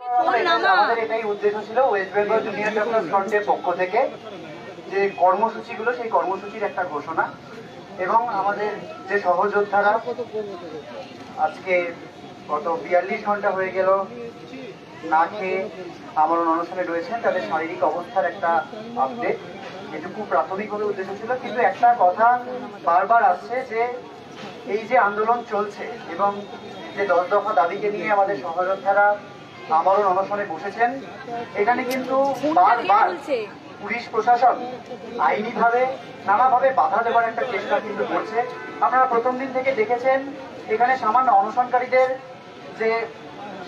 আমাদের এটাই উদ্দেশ্য ছিল ওয়েস্ট বেঙ্গল পক্ষ থেকে যে কর্মসূচিগুলো, সেই কর্মসূচির একটা ঘোষণা এবং আমাদের যে সহযোদ্ধারা, আজকে গত বিয়াল্লিশ ঘণ্টা হয়ে গেল না খেয়ে আমরণ অনুষ্ঠানে রয়েছেন, তাদের শারীরিক অবস্থার একটা আপডেট এটুকু প্রাথমিকভাবে উদ্দেশ্য ছিল, কিন্তু একটা কথা বারবার আসছে যে এই যে আন্দোলন চলছে এবং যে দশ দফা দাবিকে নিয়ে আমাদের সহযোদ্ধারা আমরণ অনশনে বসেছেন। এখানে কিন্তু বারবার পুলিশ প্রশাসন আইনিভাবে নানাভাবে বাধা দেওয়ার একটা চেষ্টা কিন্তু করছে। আপনারা প্রথম দিন থেকে দেখেছেন এখানে সামান্য অনশনকারীদের যে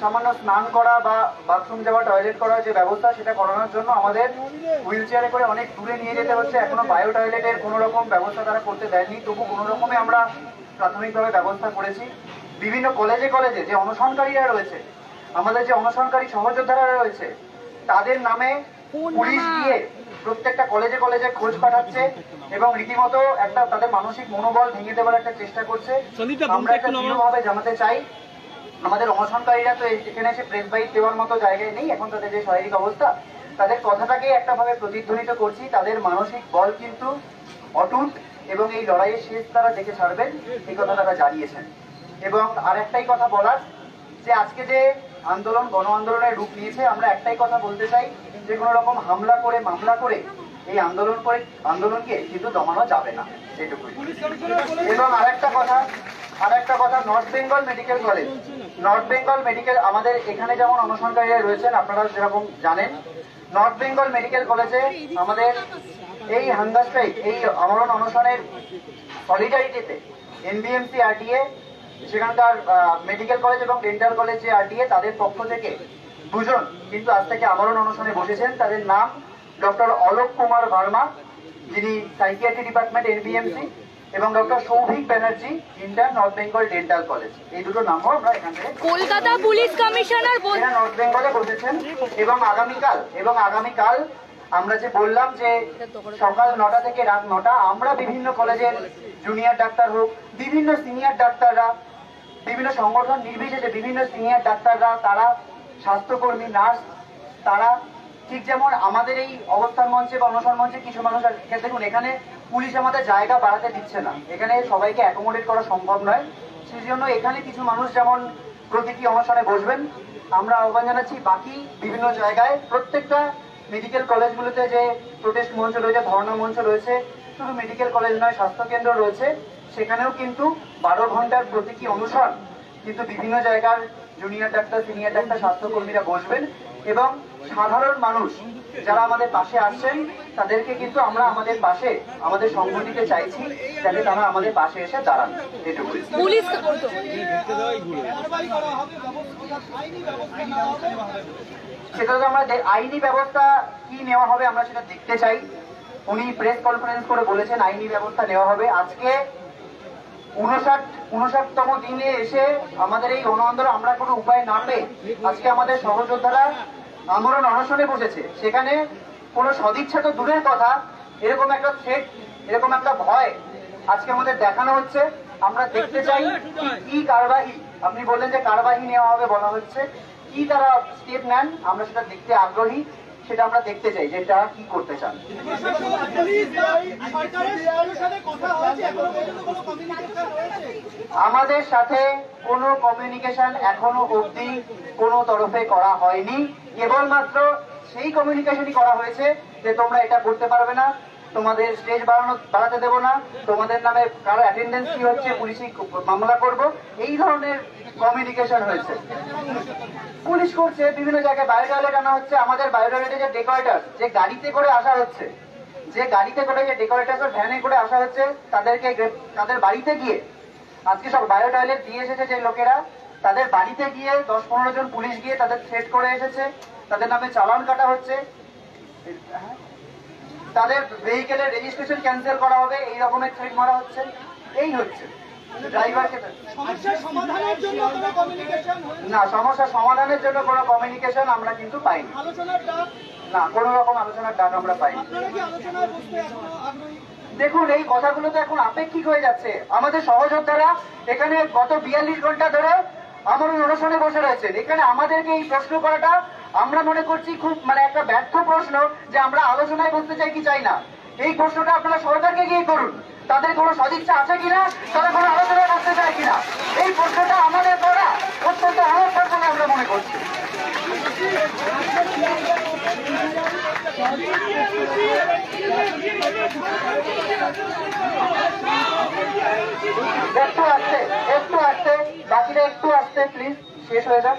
সামান্য স্নান করা বা বাথরুম যাওয়া টয়লেট করার যে ব্যবস্থা সেটা করানোর জন্য আমাদের হুইল চেয়ারে করে অনেক দূরে নিয়ে যেতে হচ্ছে। এখনও বায়ো টয়লেটের কোনো রকম ব্যবস্থা তারা করতে দেয়নি। তবু কোনো রকমে আমরা প্রাথমিকভাবে ব্যবস্থা করেছি। বিভিন্ন কলেজে কলেজে যে অনশনকারীরা রয়েছে আমাদের যে অনশনকারী সহযোদ্ধারা রয়েছে তাদের নামে পুলিশ দিয়ে প্রত্যেকটা কলেজে কলেজে খোঁজ পাঠাচ্ছে এবং রীতিমতো একটা তাদের মানসিক মনোবল ভেঙে দেওয়ার একটা চেষ্টা করছে। আমরা একটা দৃঢ়ভাবে জানাতে চাই আমাদের অনশনকারীরা তো এখানে এসে প্রেস বাইট দেওয়ার মতো জায়গায় নেই এখন তাদের যে শারীরিক অবস্থা তাদের কথাটাকেই একটা ভাবে প্রতিধ্বনিত করছি তাদের মানসিক বল কিন্তু অটুট এবং এই লড়াইয়ের শেষ তারা দেখে ছাড়বেন এই কথা তারা জানিয়েছেন। এবং আর একটাই কথা বলার যে আজকে যে আন্দোলন গণ আন্দোলনের রূপ নিয়েছে। আমরা একটাই কথা বলতে চাই, যে কোনো রকম হামলা করে, মামলা করে এই আন্দোলন করে, আন্দোলনকে কিন্তু দমানো যাবে না। এটুকুই। এবং আরেকটা কথা আরেকটা কথা North Bengal medical college North Bengal medical আমাদের এখানে যেমন অনশনকারীরা রয়েছেন, আপনারা যেরকম জানেন। নর্থ বেঙ্গল মেডিকেল কলেজে আমাদের এই হাঙ্গার স্ট্রাইক এই আমরণ অনশনের সলিডারিটিতে এনবিএমসি আরটিএ সেখানকার মেডিকেল কলেজ এবং ডেন্টাল কলেজ যে আরটিএ তাদের পক্ষ থেকে দুজন কিন্তু আজ থেকে আমরণ অনশনে বসেছেন। তাদের নাম ডক্টর অলোক কুমার ভার্মা যিনি সাইকিয়াট্রি ডিপার্টমেন্ট এনবিএমসি এবং doctor Souvik Banerjee inter North Bengal dental college এই দুটো নামও আমরা এখান থেকে কলকাতা পুলিশ কমিশনার নর্থ বেঙ্গলে বসেছেন এবং আগামীকাল এবং আগামীকাল আমরা যে বললাম যে সকাল নটা থেকে রাত নটা আমরা বিভিন্ন কলেজের জুনিয়র ডাক্তার হোক বিভিন্ন সিনিয়র ডাক্তাররা বিভিন্ন সংগঠন, নির্বিশেষে বিভিন্ন সিনিয়র ডাক্তাররা, তারা, স্বাস্থ্যকর্মী, নার্স, তারা, ঠিক যেমন আমাদের এই অবস্থান মঞ্চে বা অনশন মঞ্চে কিছু মানুষ দেখুন, এখানে পুলিশ আমাদের জায়গা বাড়াতে দিচ্ছে না। এখানে সবাইকে অ্যাকোমোডেট করা সম্ভব নয়। সেই জন্য এখানে কিছু মানুষ যেমন প্রতীকী অনশনে বসবেন, আমরা আহ্বান জানাচ্ছি, বাকি বিভিন্ন জায়গায় প্রত্যেকটা মেডিকেল কলেজগুলোতে যে প্রোটেস্ট মঞ্চ রয়েছে, ধর্ণা মঞ্চ রয়েছে, শুধু মেডিকেল কলেজ নয়, স্বাস্থ্যকেন্দ্র রয়েছে। সেখানেও কিন্তু বারো ঘণ্টার প্রতীকী অনুসরণ কিন্তু বিভিন্ন জায়গার জুনিয়র ডাক্তার সিনিয়র ডাক্তার স্বাস্থ্যকর্মীরা বসবেন এবং সাধারণ মানুষ যারা আমাদের পাশে আসছেন তাদেরকে কিন্তু আমরা আমাদের পাশে আমাদের সংগঠিতে চাইছি যাতে তারা আমাদের পাশে এসে দাঁড়ান। পুলিশ সেটা তো আমরা আইনি ব্যবস্থা কি নেওয়া হবে আমরা সেটা দেখতে চাই। উনি প্রেস কনফারেন্স করে বলেছেন আইনি ব্যবস্থা নেওয়া হবে। আজকে উনষাট উনষাটতম দিনে এসে আমাদের এই গণ আমরা কোনো উপায় না পেয়ে আজকে আমাদের সহযোদ্ধারা আমরণ অনশনে বসেছে। সেখানে কোনো সদিচ্ছা তো দূরের কথা, এরকম একটা থ্রেট এরকম একটা ভয় আজকে আমাদের দেখানো হচ্ছে। আমরা দেখতে চাই কি কারবাহি, আপনি বললেন যে কারবাহি নেওয়া হবে বলা হচ্ছে, কি তারা স্টেপ নেন, আমরা সেটা দেখতে আগ্রহী। সেটা আমরা দেখতে চাই যে তারা কি করতে চান। আমাদের সাথে কোনো কমিউনিকেশন এখনও অবধি কোনো তরফে করা হয়নি। কেবলমাত্র সেই কমিউনিকেশনই করা হয়েছে যে তোমরা এটা করতে পারবে না। তোমাদের স্টেজ বাড়ানো, বাড়াতে দেবো না। তোমাদের নামে কারও অ্যাটেন্ডেন্স কি হচ্ছে পুলিশি মামলা করব। এই ধরনের কমিউনিকেশন হয়েছে। পুলিশ করছে, বিভিন্ন জায়গায় বায়োডালেট আনা হচ্ছে। আমাদের বায়োডালেটে যে ডেকোরেটার যে গাড়িতে করে আসা হচ্ছে, যে গাড়িতে করে যে ডেকোরেটার ভ্যানে করে আসা হচ্ছে, তাদেরকে তাদের বাড়িতে গিয়ে, আজকে সব বায়ো টয়লেট দিয়ে এসেছে যে লোকেরা, তাদের বাড়িতে গিয়ে দশ পনেরো জন পুলিশ গিয়ে তাদের থ্রেট করে এসেছে। তাদের নামে চালান কাটা হচ্ছে। তাদের ভেহিকেলের রেজিস্ট্রেশন ক্যান্সেল করা হবে এই রকমের থ্রেট মারা হচ্ছে এই হচ্ছে। না সমস্যা সমাধানের জন্য কোনো কমিউনিকেশন আমরা কিন্তু পাইনি। না কোনো রকম আলোচনার ডাক আমরা পাইনি। দেখুন এই কথাগুলো তো এখন আপেক্ষিক হয়ে যাচ্ছে। আমাদের সহযোদ্ধারা এখানে গত বিয়াল্লিশ ঘণ্টা ধরে আমার অনুষ্ঠানে বসে রয়েছেন। এখানে আমাদেরকে এই প্রশ্ন করাটা আমরা মনে করছি খুব মানে একটা ব্যর্থ প্রশ্ন যে আমরা আলোচনায় বসতে চাই কি চাই না। এই প্রশ্নটা আপনারা সরকারকে গিয়ে করুন। তাদের কোনো সদিচ্ছা আছে কিনা তারা কোনো আলোচনায় বসতে চায় কিনা এই প্রশ্নটা আমাদের করা অত্যন্ত অনর্থক বলে আমরা মনে করছি। একটু আসতে একটু আসতে, বাকিরা একটু আসতে প্লিজ শেষ হয়ে যাক।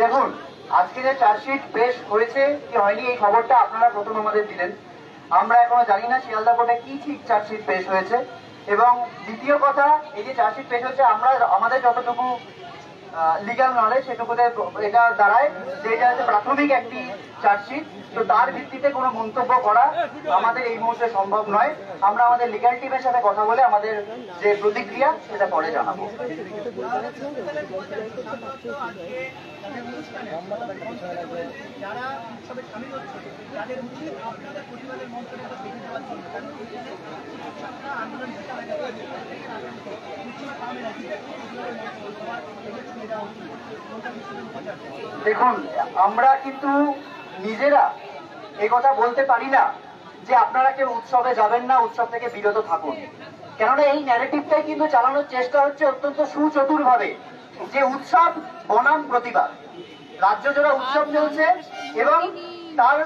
দেখুন, আজকে যে চার্জশিট পেশ হয়েছে, কি হয়নি, এই খবরটা আপনারা প্রথম আমাদের দিলেন। আমরা এখনও জানি না শিয়ালদা কোর্টে কি ঠিক চার্জশিট পেশ হয়েছে। এবং দ্বিতীয় কথা, এই যে চার্জশিট পেশ হয়েছে আমরা, আমাদের যতটুকু লিগাল নলেজ সেটুকুতে এটা দাঁড়ায়, যে এটা হচ্ছে প্রাথমিক একটি চার্জশিট। তো তার ভিত্তিতে কোনো মন্তব্য করা আমাদের এই মুহূর্তে সম্ভব নয়। আমরা আমাদের লিগাল টিমের সাথে কথা বলে আমাদের যে প্রতিক্রিয়া, সেটা পরে জানাব। আন্দোলন দেখুন, আমরা কিন্তু নিজেরা এই কথা বলতে পারি না যে আপনারা কেউ উৎসবে যাবেন না, উৎসব থেকে বিরত থাকুন। কেননা এই ন্যারেটিভটাই কিন্তু চালানোর চেষ্টা হচ্ছে অত্যন্ত সুচতুর ভাবে যে উৎসব বনাম প্রতিবাদ। রাজ্য জোড়া উৎসব চলছে এবং তার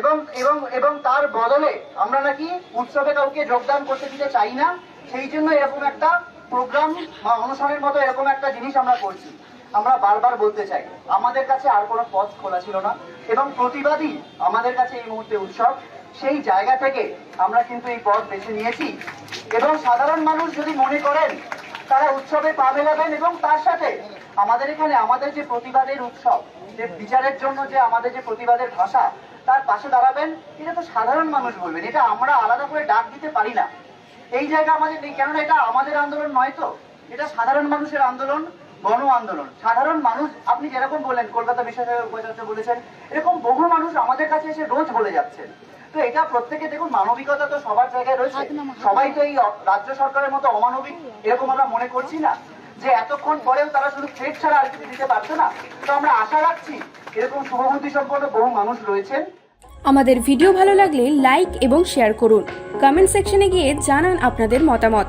এবং এবং এবং তার বদলে আমরা নাকি উৎসবে কাউকে যোগদান করতে দিতে চাই না, সেই জন্য এরকম একটা প্রোগ্রাম বা অনুষ্ঠানের মতো এরকম একটা জিনিস আমরা করছি। আমরা বারবার বলতে চাই, আমাদের কাছে আর কোনো পথ খোলা ছিল না এবং প্রতিবাদী আমাদের কাছে এই মুহূর্তে উৎসব। সেই জায়গা থেকে আমরা কিন্তু এই পথ বেছে নিয়েছি এবং সাধারণ মানুষ যদি মনে করেন, তারা উৎসবে পা মেলাবেন এবং তার সাথে আমাদের এখানে আমাদের যে প্রতিবাদের উৎসব, যে বিচারের জন্য যে আমাদের যে প্রতিবাদের ভাষা, তার পাশে দাঁড়াবেন, এটা তো সাধারণ মানুষ বলবেন, এটা আমরা আলাদা করে ডাক দিতে পারি না। এই জায়গা আমাদের নেই, কেননা এটা আমাদের আন্দোলন নয় তো, এটা সাধারণ মানুষের আন্দোলন। গণ আন্দোলন। সাধারণ মানুষ আপনি যেরকম বললেন কলকাতা বিশ্ববিদ্যালয়ের উপাচার্য বলেছেন এরকম বহু মানুষ আমাদের কাছে এসে রোজ বলে যাচ্ছেন। তো এটা প্রত্যেকে দেখুন মানবিকতা তো সবার জায়গায় রয়েছে। সবাই তো এই রাজ্য সরকারের মতো অমানবিক এরকম আমরা মনে করছি না। যে এতক্ষণ পরেও তারা শুধু থ্রেট ছাড়া আর কিছু দিতে পারছে না। তো আমরা আশা রাখছি এরকম শুভবুদ্ধি সম্পন্ন বহু মানুষ রয়েছেন। আমাদের ভিডিও ভালো লাগলে লাইক এবং শেয়ার করুন। কমেন্ট সেকশনে গিয়ে জানান আপনাদের মতামত।